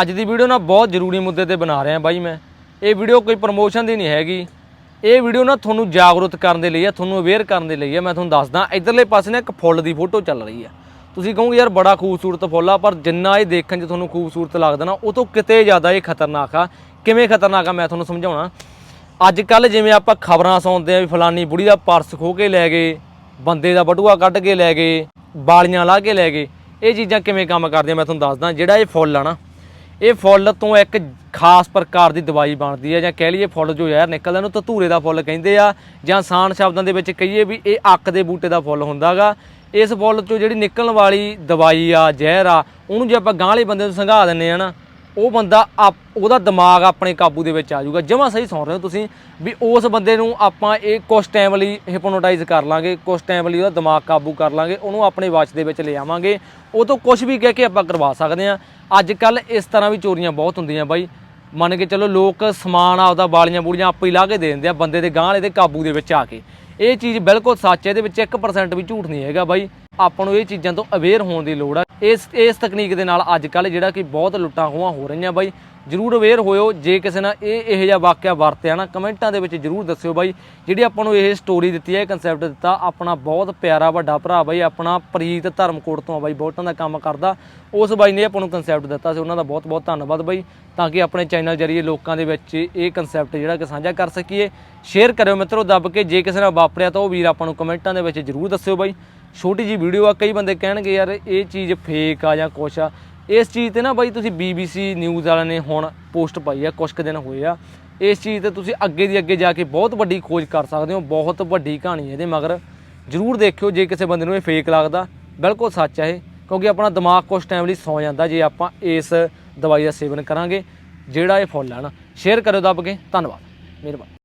ਅੱਜ ਦੀ ਵੀਡੀਓ ਨਾ ਬਹੁਤ ਜ਼ਰੂਰੀ ਮੁੱਦੇ ਤੇ ਬਣਾ ਰਿਹਾ ਬਾਈ ਮੈਂ। ਇਹ ਵੀਡੀਓ ਕੋਈ ਪ੍ਰਮੋਸ਼ਨ ਦੀ ਨਹੀਂ ਹੈਗੀ। ਇਹ ਵੀਡੀਓ ਨਾ ਤੁਹਾਨੂੰ ਜਾਗਰੂਕ ਕਰਨ ਦੇ ਲਈ ਆ, ਤੁਹਾਨੂੰ ਅਵੇਅਰ ਕਰਨ ਦੇ ਲਈ ਆ। ਮੈਂ ਤੁਹਾਨੂੰ ਦੱਸਦਾ, ਇਧਰਲੇ ਪਾਸੇ ਨਾ ਇੱਕ ਫੁੱਲ ਦੀ ਫੋਟੋ ਚੱਲ ਰਹੀ ਆ। ਤੁਸੀਂ ਕਹੋਗੇ, ਯਾਰ ਬੜਾ ਖੂਬਸੂਰਤ ਫੁੱਲ ਆ, ਪਰ ਜਿੰਨਾ ਇਹ ਦੇਖਣ 'ਚ ਤੁਹਾਨੂੰ ਖੂਬਸੂਰਤ ਲੱਗਦਾ ਨਾ, ਉਹ ਤੋਂ ਕਿਤੇ ਜ਼ਿਆਦਾ ਇਹ ਖਤਰਨਾਕ ਆ। ਕਿਵੇਂ ਖਤਰਨਾਕ ਆ, ਮੈਂ ਤੁਹਾਨੂੰ ਸਮਝਾਉਣਾ। ਅੱਜ ਕੱਲ ਜਿਵੇਂ ਆਪਾਂ ਖਬਰਾਂ ਸੁਣਦੇ ਆ ਵੀ ਫਲਾਨੀ ਬੁੜੀ ਦਾ ਪਰਸ ਖੋ ਕੇ ਲੈ ਗਏ, ਬੰਦੇ ਦਾ ਬਟੂਆ ਕੱਢ ਕੇ ਲੈ ਗਏ, ਬਾਲੀਆਂ ਲਾ ਕੇ ਲੈ ਗਏ, ਇਹ ਚੀਜ਼ਾਂ ਕਿਵੇਂ ਕੰਮ ਕਰਦੀਆਂ ਮੈਂ ਤੁਹਾਨੂੰ ਦੱਸਦਾ, ਜਿਹੜਾ ਇਹ ਫੁੱਲ ਆ ਨਾ। ਇਹ ਫੁੱਲ ਤੋਂ ਇੱਕ ਖਾਸ ਪ੍ਰਕਾਰ ਦੀ ਦਵਾਈ ਬਣਦੀ ਹੈ ਜਾਂ ਕਹਿ ਲਈਏ ਫੁੱਲ ਜੋ ਯਾਰ ਨਿਕਲਦਾ ਨੂੰ ਧਤੂਰੇ ਦਾ ਫੁੱਲ ਕਹਿੰਦੇ ਆ ਜਾਂ ਆਸਾਨ ਸ਼ਬਦਾਂ ਦੇ ਵਿੱਚ ਕਹੀਏ ਵੀ ਇਹ ਅੱਕ ਦੇ ਬੂਟੇ ਦਾ ਫੁੱਲ ਹੁੰਦਾਗਾ। ਇਸ ਫੁੱਲ ਚੋਂ ਜਿਹੜੀ ਨਿਕਲਣ ਵਾਲੀ ਦਵਾਈ ਆ, ਜ਼ਹਿਰ ਆ, ਉਹਨੂੰ ਜੇ ਆਪਾਂ ਗਾਂਹ ਬੰਦੇ ਨੂੰ ਸੰਘਾ ਦਿੰਨੇ ਆ ਨਾ ਉਹ ਬੰਦਾ ਆਪ- ਉਹਦਾ ਦਿਮਾਗ ਆਪਣੇ ਕਾਬੂ ਦੇ ਵਿੱਚ ਆ ਜਾਊਗਾ। ਜਮਾਂ ਸਹੀ ਸੁਣ ਰਹੇ ਹੋ ਤੁਸੀਂ ਵੀ ਉਸ ਬੰਦੇ ਨੂੰ ਆਪਾਂ ਇਹ ਕੁਝ ਟਾਈਮ ਲਈ ਹਿਪਨੋਟਾਈਜ਼ ਕਰ ਲਾਂਗੇ ਕੁਝ ਟਾਈਮ ਲਈ ਉਹਦਾ ਦਿਮਾਗ ਕਾਬੂ ਕਰ ਲਾਂਗੇ, ਉਹਨੂੰ ਆਪਣੇ ਵਾਚ ਦੇ ਵਿੱਚ ਲਿਆਵਾਂਗੇ ਉਹ ਤੋਂ ਕੁਝ ਵੀ ਕਹਿ ਕੇ ਆਪਾਂ ਕਰਵਾ ਸਕਦੇ ਆ ਅੱਜ ਕੱਲ ਇਸ ਤਰ੍ਹਾਂ ਵੀ ਚੋਰੀਆਂ ਬਹੁਤ ਹੁੰਦੀਆਂ ਬਾਈ। ਮੰਨ ਕੇ ਚਲੋ ਲੋਕ ਸਮਾਨ ਆਪਦਾ ਵਾਲੀਆਂ ਬੂੜੀਆਂ ਆਪੇ ਹੀ ਲਾ ਕੇ ਦੇ ਦਿੰਦੇ ਆ ਬੰਦੇ ਦੇ ਗਾਂਹ ਵਾਲੇ ਦੇ ਕਾਬੂ ਦੇ ਵਿੱਚ ਆ ਕੇ। ਇਹ ਚੀਜ਼ ਬਿਲਕੁਲ ਸੱਚ ਹੈ, ਇਹਦੇ ਵਿੱਚ 1% ਵੀ ਝੂਠ ਨਹੀਂ ਹੈਗਾ ਬਾਈ। ਆਪਾਂ ਨੂੰ ਇਹ ਚੀਜ਼ਾਂ ਤੋਂ ਅਵੇਅਰ ਹੋਣ ਦੀ ਲੋੜ ਆ। ਇਸ ਇਸ ਤਕਨੀਕ ਦੇ ਨਾਲ ਅੱਜ ਕੱਲ ਜਿਹੜਾ ਕਿ ਬਹੁਤ ਲੁੱਟਾਂ ਖੋਹਾਂ ਹੋ ਰਹੀਆਂ ਬਾਈ। ਜਰੂਰ ਅਵੇਅਰ ਹੋਇਓ, ਜੇ ਕਿਸੇ ਨਾਲ ਇਹ, ਇਹੋ ਜਿਹਾ ਵਾਕਿਆ ਵਰਤਿਆ ਨਾ, ਕਮੈਂਟਾਂ ਦੇ ਵਿੱਚ ਜਰੂਰ ਦੱਸਿਓ ਬਾਈ। ਜਿਹੜੀ ਆਪਾਂ ਨੂੰ ਇਹ ਸਟੋਰੀ ਦਿੱਤੀ ਹੈ ਇਹ ਕਨਸੈਪਟ ਦਿੱਤਾ, ਆਪਣਾ ਬਹੁਤ ਪਿਆਰਾ ਵੱਡਾ ਭਰਾ ਬਾਈ, ਆਪਣਾ ਪ੍ਰੀਤ ਧਰਮਕੋਟ ਤੋਂ ਬਾਈ ਬਹੁਤਾਂ ਦਾ ਕੰਮ ਕਰਦਾ। ਉਸ ਬਾਈ ਨੇ ਆਪਾਂ ਨੂੰ ਕਨਸੈਪਟ ਦਿੱਤਾ ਸੀ, ਉਹਨਾਂ ਦਾ ਬਹੁਤ ਬਹੁਤ ਧੰਨਵਾਦ ਬਾਈ, ਤਾਂ ਕਿ ਆਪਣੇ ਚੈਨਲ ਜਰੀਏ ਲੋਕਾਂ ਦੇ ਵਿੱਚ ਇਹ ਕਨਸੈਪਟ ਜਿਹੜਾ ਕਿ ਸਾਂਝਾ ਕਰ ਸਕੀਏ। ਸ਼ੇਅਰ ਕਰਿਓ ਮਿੱਤਰੋ, ਦੱਬ ਕੇ, ਜੇ ਕਿਸੇ ਨਾਲ ਵਾਪਰਿਆ ਤਾਂ ਉਹ ਵੀਰ ਆਪਾਂ ਨੂੰ ਕਮੈਂਟਾਂ ਦੇ ਵਿੱਚ ਜਰੂਰ ਦੱਸਿਓ ਬਾਈ। ਛੋਟੀ ਜੀ ਵੀਡੀਓ ਆ, ਕਈ ਬੰਦੇ ਕਹਿਣਗੇ, ਯਾਰ, ਇਹ ਚੀਜ਼ ਫੇਕ ਆ ਜਾਂ ਕੁਛ ਆ। ਇਸ ਚੀਜ਼ ਤੇ ਨਾ ਬਾਈ, ਤੁਸੀਂ BBC ਨਿਊਜ਼ ਵਾਲਿਆਂ ਨੇ ਹੁਣ ਪੋਸਟ ਪਾਈ ਆ, ਕੁਛ ਕੁ ਦਿਨ ਹੋਏ ਆ। ਇਸ ਚੀਜ਼ ਤੇ ਤੁਸੀਂ ਅੱਗੇ ਦੀ ਅੱਗੇ ਜਾ ਕੇ ਬਹੁਤ ਵੱਡੀ ਖੋਜ ਕਰ ਸਕਦੇ ਹੋ, ਬਹੁਤ ਵੱਡੀ ਕਹਾਣੀ ਹੈ ਇਹਦੇ, ਮਗਰ ਜਰੂਰ ਦੇਖਿਓ ਜੇ ਕਿਸੇ ਬੰਦੇ ਨੂੰ ਇਹ ਫੇਕ ਲੱਗਦਾ। ਬਿਲਕੁਲ ਸੱਚ ਹੈ ਇਹ, ਕਿਉਂਕਿ ਆਪਣਾ ਦਿਮਾਗ ਕੁਝ ਟਾਈਮ ਲਈ ਸੌ ਜਾਂਦਾ, ਜੇ ਆਪਾਂ ਇਸ ਦਵਾਈ ਦਾ ਸੇਵਨ ਕਰਾਂਗੇ, ਜਿਹੜਾ ਇਹ ਫੁੱਲ ਹੈ ਨਾ। ਸ਼ੇਅਰ ਕਰਿਓ ਦੱਬ ਕੇ, ਧੰਨਵਾਦ। ਮਿਹਰਬਾਨੀ।